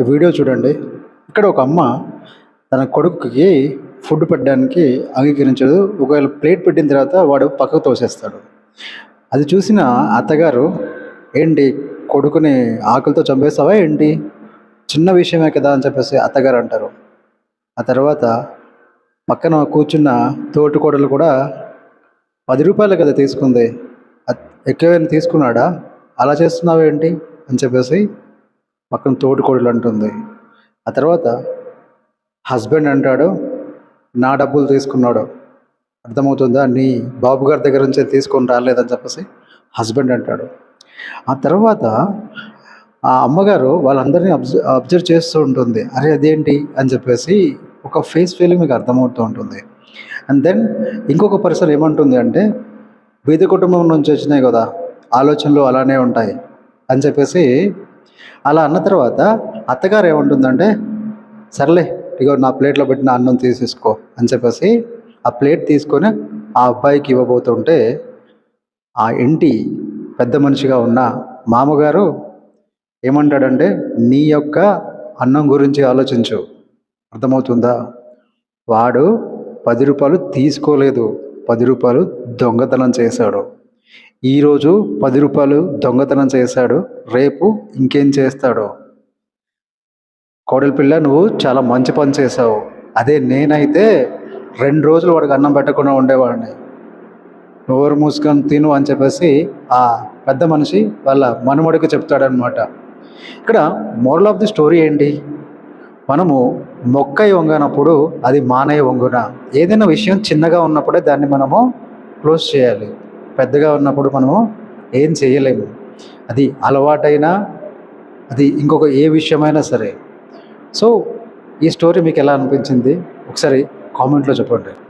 Video చూడండి. ఇక్కడ ఒక అమ్మ తన కొడుకుకి ఫుడ్ పెట్టడానికి అంగీకరించదు ఒకవేళ ప్లేట్ పెట్టిన తర్వాత వాడు పక్కకు తోసేస్తాడు. అది చూసిన అత్తగారు ఏంటి కొడుకుని ఆకలితో చంపేస్తావా ఏంటి? చిన్న విషయమే కదా అని చెప్పేసి అత్తగారు అంటారు. ఆ తర్వాత పక్కన కూర్చున్న తోటి కోడలు కూడా పది రూపాయలు కదా తీసుకుంది. ఎక్కువైనా తీసుకున్నాడా? అలా చేస్తున్నావేంటి అని చెప్పేసి పక్కన తోటికోడలు అంటుంది. ఆ తర్వాత హస్బెండ్ అంటాడు నా డబ్బులు తీసుకున్నాడు. అర్థమవుతుందా? నీ బాబు గారి దగ్గర నుంచే తీసుకొని రాలేదని చెప్పేసి హస్బెండ్ అంటాడు. ఆ తర్వాత ఆ అమ్మగారు వాళ్ళందరినీ అబ్జర్వ్ అబ్జర్వ్ చేస్తూ ఉంటుంది. అరే అదేంటి? అని చెప్పేసి ఒక ఫేస్ ఫీలింగ్ మీకు అర్థమవుతూ ఉంటుంది. అండ్ దెన్ ఇంకొక పర్సన్ ఏమంటుంది అంటే బీద కుటుంబం నుంచి వచ్చినాయి కదా ఆలోచనలు అలానే ఉంటాయి అని చెప్పేసి అలా అన్న తర్వాత అత్తగారు ఏమంటుందంటే సర్లే ఇగో నా ప్లేట్లో పెట్టిన అన్నం తీసేసుకో అని చెప్పేసి ఆ ప్లేట్ తీసుకొని ఆ అబ్బాయికి ఇవ్వబోతుంటే ఆ ఇంటి పెద్ద మనిషిగా ఉన్న మామగారు ఏమంటాడంటే నీ యొక్క అన్నం గురించి ఆలోచించు. అర్థమవుతుందా? వాడు పది రూపాయలు తీసుకోలేదు. పది రూపాయలు దొంగతనం చేశాడు. ఈరోజు పది రూపాయలు దొంగతనం చేశాడు. రేపు ఇంకేం చేస్తాడో? కోడలిపిల్ల నువ్వు చాలా మంచి పని చేసావు అదే నేనైతే రెండు రోజులు వాడికి అన్నం పెట్టకుండా ఉండేవాడిని. నోరు మూసుకొని తిను అని చెప్పేసి ఆ పెద్ద మనిషి వాళ్ళ మనుమడికి చెప్తాడనమాట ఇక్కడ మోరల్ ఆఫ్ ది స్టోరీ ఏంటి? మనము మొక్కై వంగనప్పుడు అది మానయ్య వంగున. ఏదైనా విషయం చిన్నగా ఉన్నప్పుడే దాన్ని మనము క్లోజ్ చేయాలి. పెద్దగా ఉన్నప్పుడు మనము ఏం చేయలేము. అది అలవాటైనా అది ఇంకొక ఏ విషయమైనా సరే. సో ఈ స్టోరీ మీకు ఎలా అనిపించింది? ఒకసారి కామెంట్లో చెప్పండి.